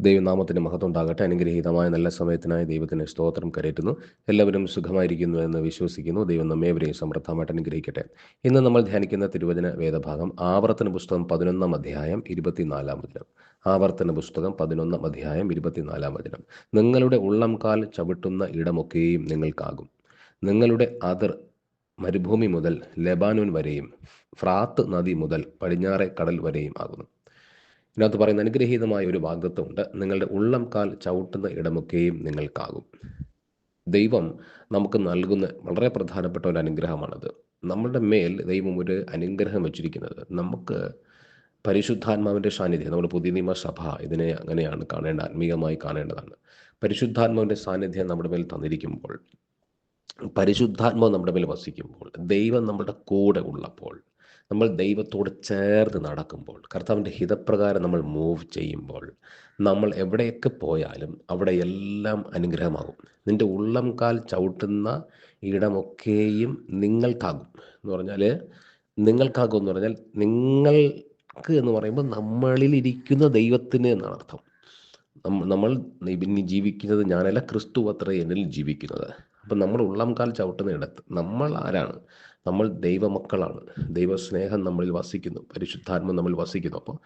ദൈവനാമത്തിന് മഹത്വം ഉണ്ടാകട്ടെ അനുഗ്രഹീതമായ നല്ല സമയത്തിനായി ദൈവത്തിന് സ്തോത്രം കരയറ്റുന്നു. എല്ലാവരും സുഖമായിരിക്കുന്നു എന്ന് വിശ്വസിക്കുന്നു. ദൈവം നമ്മേവരെയും സമൃദ്ധമായിട്ട് അനുഗ്രഹിക്കട്ടെ. ഇന്ന് നമ്മൾ ധ്യാനിക്കുന്ന തിരുവചന വേദഭാഗം ആവർത്തന പുസ്തകം പതിനൊന്നാം അധ്യായം ഇരുപത്തിനാലാം വചനം. ആവർത്തന പുസ്തകം പതിനൊന്നാം അധ്യായം ഇരുപത്തിനാലാം വചനം. നിങ്ങളുടെ ഉള്ളം കാൽ ചവിട്ടുന്ന ഇടമൊക്കെയും നിങ്ങൾക്കാകും. നിങ്ങളുടെ അതിർ മരുഭൂമി മുതൽ ലെബാനോൻ വരെയും ഫ്രാത്ത് നദി മുതൽ പടിഞ്ഞാറെ കടൽ വരെയും ആകുന്നു. ഇതിനകത്ത് പറയുന്ന അനുഗ്രഹീതമായ ഒരു വാഗ്ദത്വമുണ്ട് നിങ്ങളുടെ ഉള്ളം കാൽ ചവിട്ടുന്ന ഇടമൊക്കെയും നിങ്ങൾക്കാകും. ദൈവം നമുക്ക് നൽകുന്ന വളരെ പ്രധാനപ്പെട്ട ഒരു അനുഗ്രഹമാണത്. നമ്മളുടെ മേൽ ദൈവം ഒരു അനുഗ്രഹം വെച്ചിരിക്കുന്നത്. നമുക്ക് പരിശുദ്ധാത്മാവിന്റെ സാന്നിധ്യം നമ്മുടെ പുതിയ നിയമ സഭ ഇതിനെ അങ്ങനെയാണ് കാണേണ്ട ആത്മീയമായി കാണേണ്ടതാണ്. പരിശുദ്ധാത്മാവിന്റെ സാന്നിധ്യം നമ്മുടെ മേൽ തന്നിരിക്കുമ്പോൾ പരിശുദ്ധാത്മാവ് നമ്മുടെ മേൽ വസിക്കുമ്പോൾ ദൈവം നമ്മുടെ കൂടെ ഉള്ളപ്പോൾ നമ്മൾ ദൈവത്തോട് ചേർന്ന് നടക്കുമ്പോൾ കർത്താവിന്റെ ഹിതപ്രകാരം നമ്മൾ മൂവ് ചെയ്യുമ്പോൾ നമ്മൾ എവിടെയൊക്കെ പോയാലും അവിടെ എല്ലാം അനുഗ്രഹമാകും. നിന്റെ ഉള്ളം കാൽ ചവിട്ടുന്ന ഇടമൊക്കെയും നിങ്ങൾക്കാകും എന്ന് പറഞ്ഞാൽ നിങ്ങൾക്കാകും എന്ന് പറഞ്ഞാൽ നിങ്ങൾക്ക് എന്ന് പറയുമ്പോൾ നമ്മളിൽ ഇരിക്കുന്ന ദൈവത്തിന് എന്നാണ് അർത്ഥം. നമ്മൾ ജീവിക്കുന്നത് ഞാനല്ല ക്രിസ്തു അത്ര എന്നിൽ ജീവിക്കുന്നത്. അപ്പം നമ്മൾ ഉള്ളം കാൽ ചവിട്ടുന്ന ഇടത്ത് നമ്മൾ ആരാണ്? നമ്മൾ ദൈവമക്കളാണ്. ദൈവസ്നേഹം നമ്മളിൽ വസിക്കുന്നു. പരിശുദ്ധാത്മ നമ്മൾ വസിക്കുന്നു. അപ്പോൾ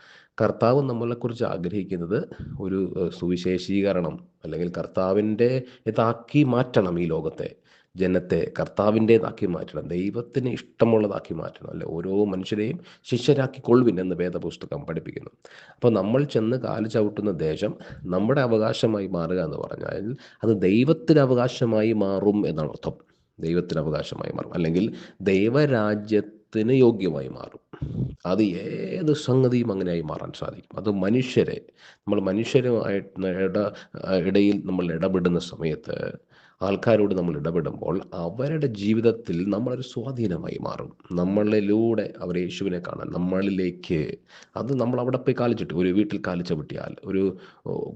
കർത്താവ് നമ്മളെക്കുറിച്ച് ആഗ്രഹിക്കുന്നത് ഒരു സുവിശേഷീകരണം അല്ലെങ്കിൽ കർത്താവിന്റെ ഇതാക്കി മാറ്റണം ഈ ലോകത്തെ. ജനത്തെ കർത്താവിന്റെതാക്കി മാറ്റണം ദൈവത്തിന് ഇഷ്ടമുള്ളതാക്കി മാറ്റണം അല്ലെ? ഓരോ മനുഷ്യരെയും ശിഷ്യരാക്കി കൊള്ളുവിൻ എന്ന് വേദപുസ്തകം പഠിപ്പിക്കുന്നു. അപ്പോൾ നമ്മൾ ചെന്ന് കാൽ ചവിട്ടുന്ന ദേശം നമ്മുടെ അവകാശമായി മാറുക എന്ന് പറഞ്ഞാൽ അത് ദൈവത്തിന് അവകാശമായി മാറും എന്നാണ് അർത്ഥം. ദൈവത്തിന് അവകാശമായി മാറും. അല്ലെങ്കിൽ ദൈവരാജ്യത്തിന് യോഗ്യമായി മാറും. അത് ഏത് സംഗതിയും അങ്ങനെയായി മാറാൻ സാധിക്കും. അത് മനുഷ്യരെ നമ്മൾ മനുഷ്യരുമായിട്ട് ഇട ഇടയിൽ നമ്മൾ ഇടപെടുന്ന സമയത്ത് ആൾക്കാരോട് നമ്മൾ ഇടപെടുമ്പോൾ അവരുടെ ജീവിതത്തിൽ നമ്മളൊരു സ്വാധീനമായി മാറും. നമ്മളിലൂടെ അവർ യേശുവിനെ കാണാൻ നമ്മളിലേക്ക് അത് നമ്മൾ അവിടെ പോയി കാലിച്ചിട്ട് ഒരു വീട്ടിൽ കാലിച്ച പൊട്ടിയാൽ ഒരു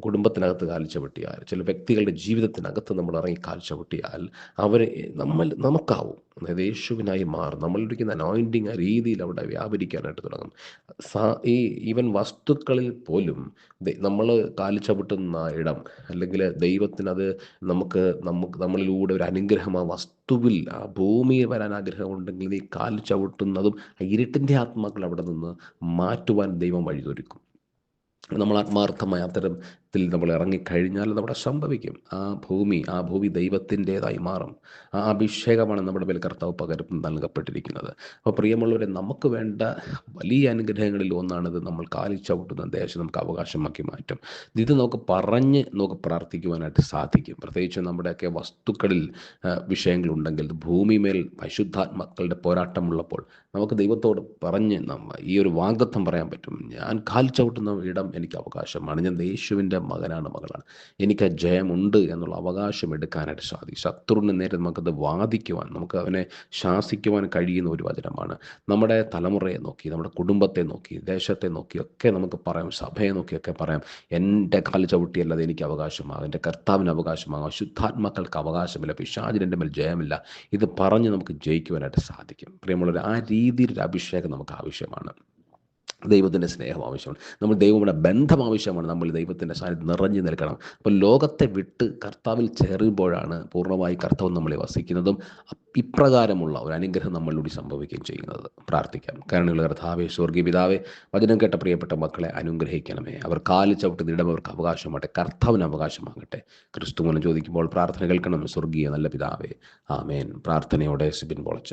കുടുംബത്തിനകത്ത് കാലിച്ച പൊട്ടിയാൽ ചില വ്യക്തികളുടെ ജീവിതത്തിനകത്ത് നമ്മൾ ഇറങ്ങി കാലിച്ച പൊട്ടിയാൽ അവർ നമ്മൾ നമുക്കാവും. അതായത് യേശുവിനായി മാറും. നമ്മളിരിക്കുന്ന അനോയിന്റിങ് ആ രീതിയിൽ അവിടെ വ്യാപരിക്കാനായിട്ട് തുടങ്ങും. ഈ ഈവൻ വസ്തുക്കളിൽ പോലും നമ്മൾ കാലിച്ചവിട്ടുന്ന ഇടം അല്ലെങ്കിൽ ദൈവത്തിനത് നമുക്ക് നമുക്ക് നമ്മളിലൂടെ ഒരു അനുഗ്രഹം ആ വസ്തുവിൽ ആ ഭൂമിയിൽ വരാൻ ആഗ്രഹമുണ്ടെങ്കിൽ നീ കാലി ചവിട്ടുന്നതും ഇരുട്ടിന്റെ ആത്മാക്കൾ അവിടെ നിന്ന് മാറ്റുവാൻ ദൈവം വഴിതൊരുക്കും. നമ്മൾ ആത്മാർത്ഥമായ അത്തരത്തിൽ നമ്മൾ ഇറങ്ങിക്കഴിഞ്ഞാൽ നമ്മുടെ സംഭവിക്കും. ആ ഭൂമി ആ ഭൂമി ദൈവത്തിന്റെതായി മാറും. ആ അഭിഷേകമാണ് നമ്മുടെ മേൽ കർത്താവ് പകരം നൽകപ്പെട്ടിരിക്കുന്നത്. അപ്പോൾ പ്രിയമുള്ളവരെ നമുക്ക് വേണ്ട വലിയ അനുഗ്രഹങ്ങളിൽ ഒന്നാണിത്. നമ്മൾ കാലിൽ ചവിട്ടുന്ന ദേശം നമുക്ക് അവകാശമാക്കി മാറ്റും. ഇത് നമുക്ക് പറഞ്ഞ് നമുക്ക് പ്രാർത്ഥിക്കുവാനായിട്ട് സാധിക്കും. പ്രത്യേകിച്ച് നമ്മുടെയൊക്കെ വസ്തുക്കളിൽ വിഷയങ്ങളുണ്ടെങ്കിൽ ഭൂമിമേൽ പരിശുദ്ധാത്മാക്കളുടെ പോരാട്ടമുള്ളപ്പോൾ നമുക്ക് ദൈവത്തോട് പറഞ്ഞ് ഈ ഒരു വാഗ്ദത്വം പറയാൻ പറ്റും. ഞാൻ കാൽ ചവിട്ടുന്ന ഇടം എനിക്ക് അവകാശമാണ്. ഞാൻ യേശുവിന്റെ മകനാണ് മകളാണ്. എനിക്ക് ആ ജയമുണ്ട് എന്നുള്ള അവകാശം എടുക്കാനായിട്ട് സാധിക്കും. ശത്രുവിന് നേരെ നമുക്കത് വാദിക്കുവാൻ നമുക്ക് അവനെ ശാസിക്കുവാൻ കഴിയുന്ന ഒരു വചനമാണ്. നമ്മുടെ തലമുറയെ നോക്കി നമ്മുടെ കുടുംബത്തെ നോക്കി ദേശത്തെ നോക്കി ഒക്കെ നമുക്ക് പറയാം സഭയെ നോക്കിയൊക്കെ പറയാം. എന്റെ കാൽ ചവിട്ടിയല്ലാതെ എനിക്ക് അവകാശമാകും. എന്റെ കർത്താവിന് അവകാശമാകും. ശുദ്ധാത്മാക്കൾക്ക് അവകാശമില്ല. പിശാചിന്റെ മേൽ ജയമില്ല. ഇത് പറഞ്ഞ് നമുക്ക് ജയിക്കുവാനായിട്ട് സാധിക്കും. പ്രിയമുള്ളവർ ആ രീതിയിലൊരു അഭിഷേകം നമുക്ക് ആവശ്യമാണ്. ദൈവത്തിന്റെ സ്നേഹം ആവശ്യമാണ്. നമ്മൾ ദൈവങ്ങളുടെ ബന്ധം ആവശ്യമാണ്. നമ്മൾ ദൈവത്തിന്റെ സാന്നിധ്യം നിറഞ്ഞു നിൽക്കണം. അപ്പോൾ ലോകത്തെ വിട്ട് കർത്താവിൽ ചേരുമ്പോഴാണ് പൂർണമായി കർത്താവ് നമ്മളെ വസിക്കുന്നതും ഇപ്രകാരമുള്ള ഒരു അനുഗ്രഹം നമ്മളിലൂടെ സംഭവിക്കുകയും ചെയ്യുന്നത്. പ്രാർത്ഥിക്കാം. കാരണങ്ങൾ കർത്താവേ സ്വർഗീയ പിതാവേ വചനം കേട്ട പ്രിയപ്പെട്ട മക്കളെ അനുഗ്രഹിക്കണമേ. അവർ കാൽ ചവിട്ട് ഇടം അവർക്ക് അവകാശമാകട്ടെ. കർത്താവിന് അവകാശമാകട്ടെ. ക്രിസ്തുമനം ചോദിക്കുമ്പോൾ പ്രാർത്ഥന കേൾക്കണം. സ്വർഗീയ നല്ല പിതാവേ. ആമേൻ. പ്രാർത്ഥനയോടെ സിബിൻ പൊളച്ച്.